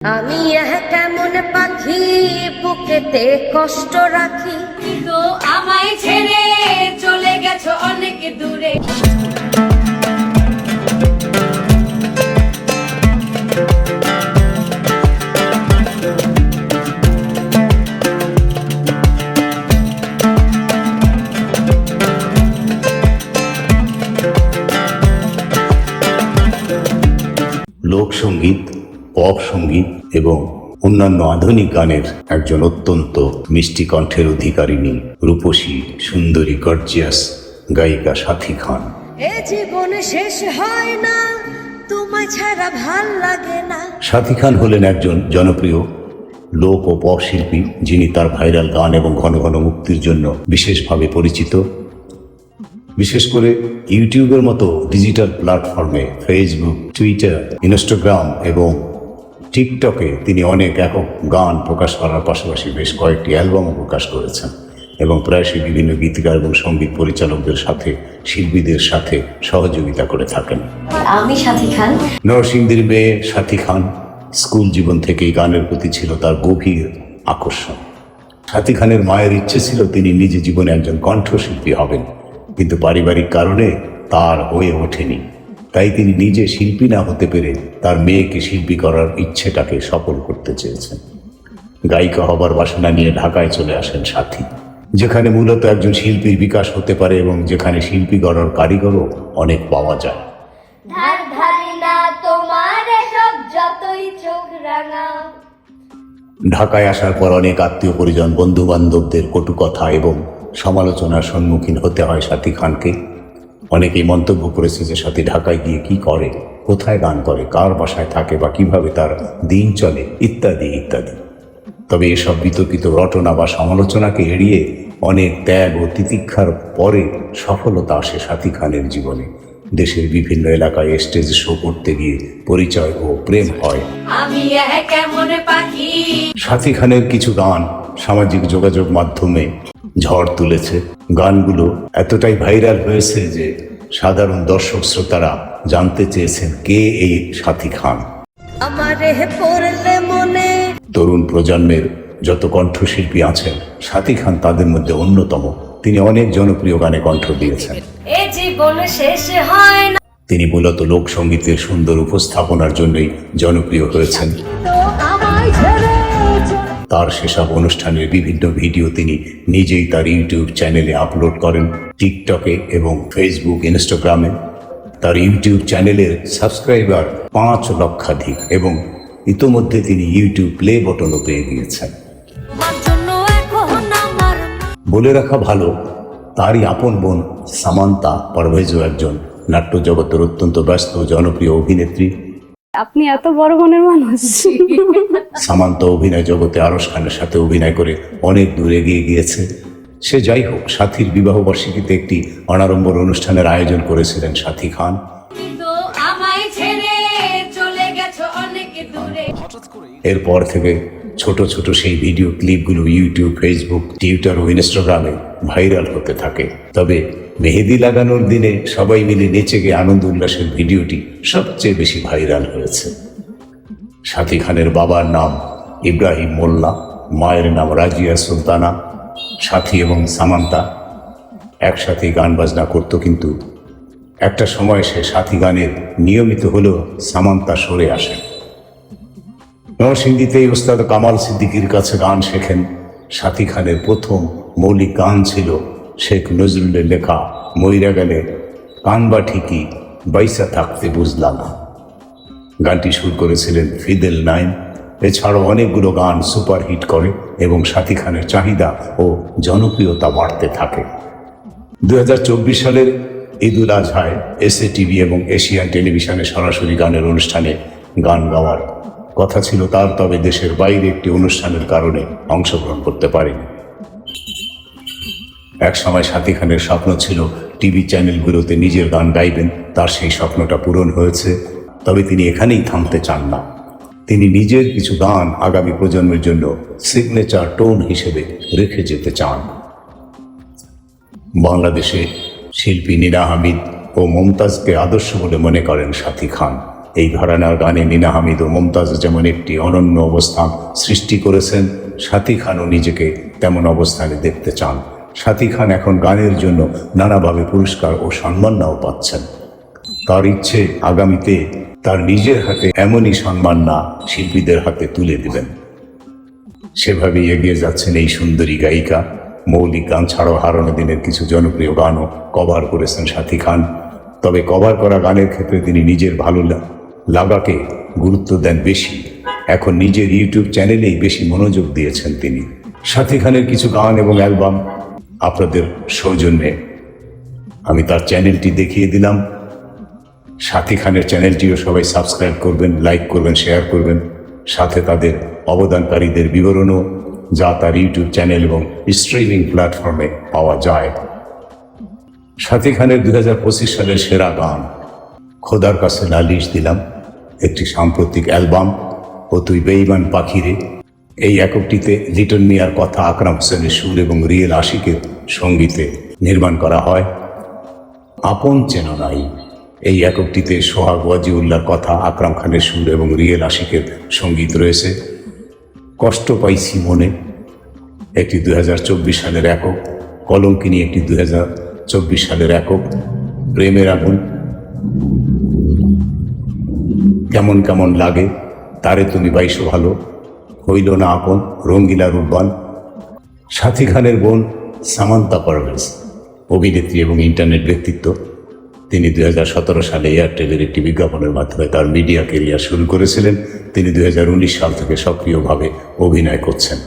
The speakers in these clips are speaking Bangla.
আমি এক কেমন পাখি বুকেতে কষ্ট রাখি। তো আমায় ছেড়ে চলে গেছো অনেক দূরে। লোকসঙ্গীত পপ সংগীত এবং অন্যান্য আধুনিক গানের একজন অত্যন্ত মিষ্টি কণ্ঠের অধিকারিণী রূপসী সুন্দরী গর্জিয়াস গায়িকা সাথী খান। এ জীবন শেষ হয় না তোমায় ছাড়া ভালো লাগে না। সাথী খান হলেন একজন জনপ্রিয় লোক ও পপ শিল্পী যিনি তার ভাইরাল গান এবং ঘন ঘন মুক্তির জন্য বিশেষভাবে পরিচিত। বিশেষ করে ইউটিউবের মতো ডিজিটাল প্ল্যাটফর্মে ফেসবুক টুইটার ইনস্টাগ্রাম এবং টিকটকে তিনি অনেক একক গান প্রকাশ করার পাশাপাশি বেশ কয়েকটি অ্যালবামও প্রকাশ করেছেন এবং প্রায়শই বিভিন্ন গীতিকার এবং সংগীত পরিচালকদের সাথে শিল্পীদের সাথে সহযোগিতা করে থাকেন। আমি সাথী খান। নরসিংদীর মেয়ে সাথী খান স্কুল জীবন থেকেই গানের প্রতি ছিল তার গভীর আকর্ষণ। সাথী খানের মায়ের ইচ্ছে ছিল তিনি নিজে জীবনে একজন কণ্ঠশিল্পী হবেন কিন্তু পারিবারিক কারণে তার হয়ে ওঠেনি। তাই তিনি নিজে শিল্পী না হতে পেরে তার মেয়েকে শিল্পী করার ইচ্ছেটাকে সফল করতে চেয়েছেন। গায়িকা হবার বাসনা নিয়ে ঢাকায় চলে আসেন সাথী। যেখানে মূলত একজন শিল্পীর বিকাশ হতে পারে এবং যেখানে শিল্পী গড়ার কারিগরও অনেক পাওয়া যায়। ধার ধারি না তোমার সব যতই চোখ রাঙাও ঢাকায় আসার পর অনেক আত্মীয় পরিজন বন্ধু বান্ধবদের কটু কথা এবং সমালোচনার সম্মুখীন হতে হয় সাথী খানকে। অনেকেই মন্তব্য করেছে যে সাথী ঢাকায় গিয়ে কি করে কোথায় গান করে কার বাসায় থাকে বা কীভাবে তার দিন চলে ইত্যাদি ইত্যাদি। তবে এসব বিতর্কিত রটনা বা সমালোচনাকে এড়িয়ে অনেক ত্যাগ ও তিতিক্ষার পরে সফলতা আসে সাথী খানের জীবনে। দেশের বিভিন্ন এলাকায় স্টেজ শো করতে গিয়ে পরিচয় ও প্রেম হয়। সাথী খানের কিছু গান সামাজিক যোগাযোগ মাধ্যমে ঝড় তুলেছে। গানগুলো এতটাই ভাইরাল হয়েছে যে সাধারণ দর্শক শ্রোতারা জানতে চেয়েছেন কে এই সাথী খান। তরুণ প্রজন্মের যত কণ্ঠশিল্পী আছেন সাথী খান তাদের মধ্যে অন্যতম। তিনি অনেক জনপ্রিয় গানে কণ্ঠ দিয়েছেন। তিনি মূলত লোকসঙ্গীতের সুন্দর উপস্থাপনার জন্যই জনপ্রিয় হয়েছেন। তার সেসব অনুষ্ঠানের বিভিন্ন ভিডিও তিনি নিজেই তার ইউটিউব চ্যানেলে আপলোড করেন টিকটকে এবং ফেসবুক ইনস্টাগ্রামে। তার ইউটিউব চ্যানেলের সাবস্ক্রাইবার পাঁচ লক্ষাধিক এবং ইতোমধ্যে তিনি ইউটিউব প্লে বটনও পেয়ে গিয়েছেন। বলে রাখা ভালো তারই আপন বোন সামান্তা পারভেজও একজন নাট্য জগতের অত্যন্ত ব্যস্ত জনপ্রিয় অভিনেত্রী। আপনি এত বড় মনের মানুষ। সামান্ত অভিনয় জগতে আরস খানের সাথে অভিনয় করে অনেক দূরে গিয়ে গিয়েছে। সে যাই হোক সাথীর বিবাহ বার্ষিকীতে একটি অনারম্বর অনুষ্ঠানের আয়োজন করেছিলেন সাথী খান। তো আমায় ছেড়ে চলে গেছো অনেক দূরে। এরপর থেকে ছোট ছোট সেই ভিডিও ক্লিপগুলো ইউটিউব ফেসবুক টুইটার ও ইনস্টাগ্রামে ভাইরাল হতে থাকে। তবে মেহেদি লাগানোর দিনে সবাই মিলে নেচে গিয়ে আনন্দ উল্লাসের ভিডিওটি সবচেয়ে বেশি ভাইরাল হয়েছে। সাথী খানের বাবার নাম ইব্রাহিম মোল্লা, মায়ের নাম রাজিয়া সুলতানা, সাথী এবং সামান্তা একসাথে গান বাজনা করতো কিন্তু একটা সময় সে সাথী গানের নিয়মিত হলেও সামান্তা সরে আসেন। নরসিংদীতেই ওস্তাদ কামাল সিদ্দিকীর কাছে গান শেখেন। সাথী খানের প্রথম মৌলিক গান ছিল শেখ নজরুলের লেখা মইরা গেলে কানবা ঠিকই বাইসা থাকতে বুঝলাম না। গানটি সুর করেছিলেন ফিদেল নাইন। এছাড়াও অনেকগুলো গান সুপারহিট করে এবং সাথী খানের চাহিদা ও জনপ্রিয়তা বাড়তে থাকে। দু সালের ঈদুল আজহায় এসএ টিভি এবং এশিয়ান টেলিভিশনে সরাসরি গানের অনুষ্ঠানে গান গাওয়ার কথা ছিল তার, তবে দেশের বাইরে একটি অনুষ্ঠানের কারণে অংশগ্রহণ করতে পারেনি। এক সময় সাথী খানের স্বপ্ন ছিল টিভি চ্যানেলগুলোতে নিজের গান গাইবেন, তার সেই স্বপ্নটা পূরণ হয়েছে, তবে তিনি এখানেই থামতে চান না। তিনি নিজের কিছু গান আগামী প্রজন্মের জন্য সিগনেচার টোন হিসেবে রেখে যেতে চান। বাংলাদেশে শিল্পী নীরা হামিদ ও মমতাজকে আদর্শ বলে মনে করেন সাথী খান। এই ঘরানার গানে নীনা হামিদ ও মমতাজ যেমন একটি অনন্য অবস্থান সৃষ্টি করেছেন, সাথী খানও নিজেকে তেমন অবস্থানে দেখতে চান। সাথী খান এখন গানের জন্য নানাভাবে পুরস্কার ও সম্মাননাও পাচ্ছেন। তার ইচ্ছে আগামীতে তার নিজের হাতে এমনই সম্মান না শিল্পীদের হাতে তুলে দেবেন। সেভাবেই এগিয়ে যাচ্ছেন এই সুন্দরী গায়িকা। মৌলিক গান ছাড়াও হারানো দিনের কিছু জনপ্রিয় গানও কভার করেছেন সাথী খান। তবে কভার করা গানের ক্ষেত্রে তিনি নিজের ভালো লাগাকে গুরুত্ব দেন বেশি। এখন নিজের ইউটিউব চ্যানেলেই বেশি মনোযোগ দিয়েছেন তিনি। সাথী খানের কিছু গান এবং অ্যালবাম আপনাদের সৌজন্যে। আমি তার চ্যানেলটি দেখিয়ে দিলাম। সাথী খানের চ্যানেলটিও সবাই সাবস্ক্রাইব করবেন, লাইক করবেন, শেয়ার করবেন। সাথে তাদের অবদানকারীদের বিবরণও যা তার ইউটিউব চ্যানেল এবং স্ট্রিমিং প্ল্যাটফর্মে পাওয়া যায়। সাথী খানের দু হাজার পঁচিশ সালের সেরা গান খোদার কাছে নালিশ দিলাম, একটি সাম্প্রতিক অ্যালবাম ও তুই বেইমান পাখিরে। এই এককটিতে লিটন মিয়ার কথা আকরাম হোসেনের সুর এবং রিয়েল আশিকের সঙ্গীতে নির্মাণ করা হয়। আপন চেন নাই, এই এককটিতে সোহাগ ওয়াজিউল্লাহর কথা, আকরাম খানের সুর এবং রিয়েল আশিকের সংগীত রয়েছে। কষ্ট পাইছি মনে, একটি দু হাজার চব্বিশ সালের একক, কলঙ্কিনী একটি দু হাজার চব্বিশ সালের একক, প্রেমের আগুন কেমন কেমন লাগে, তারে তুমি বাইশো ভালো। হইল না আপন রঙ্গিলা রূপবান। সাথী খানের বোন সামান্তা পারভেজ, অভিনেত্রী এবং ইন্টারনেট ব্যক্তিত্ব। তিনি দু হাজার সতেরো সালে এয়ারটেলের একটি বিজ্ঞাপনের মাধ্যমে তার মিডিয়া কেরিয়ার শুরু করেছিলেন। তিনি দু হাজার উনিশ সাল থেকে সক্রিয়ভাবে অভিনয় করছেন।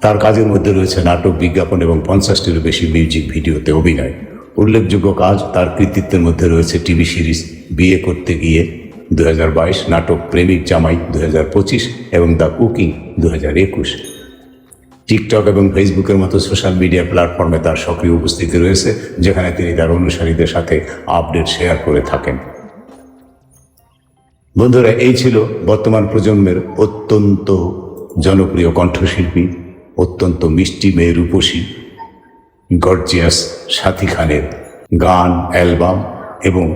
তার কাজের মধ্যে রয়েছে নাটক, বিজ্ঞাপন এবং পঞ্চাশটিরও বেশি মিউজিক ভিডিওতে অভিনয়। উল্লেখযোগ্য কাজ তার কৃতিত্বের মধ্যে রয়েছে টিভি সিরিজ বিয়ে করতে গিয়ে। দু হাজার বাইশ নাটক প্রেমিক জামাই দু হাজার পঁচিশ এবং দ্য কুকিং দু হাজার একুশ। টিকটক এবং ফেসবুকের মতো সোশ্যাল মিডিয়া প্ল্যাটফর্মে তার সক্রিয় উপস্থিতি রয়েছে, যেখানে তিনি তার অনুসারীদের সাথে আপডেট শেয়ার করে থাকেন। বন্ধুরা, এই ছিল বর্তমান প্রজন্মের অত্যন্ত জনপ্রিয় কণ্ঠশিল্পী, অত্যন্ত মিষ্টি মেয়ে রূপসী, গর্জিয়াস সাথী খানের গান, অ্যালবাম এবং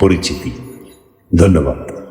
পরিচিতি। ধন্যবাদ।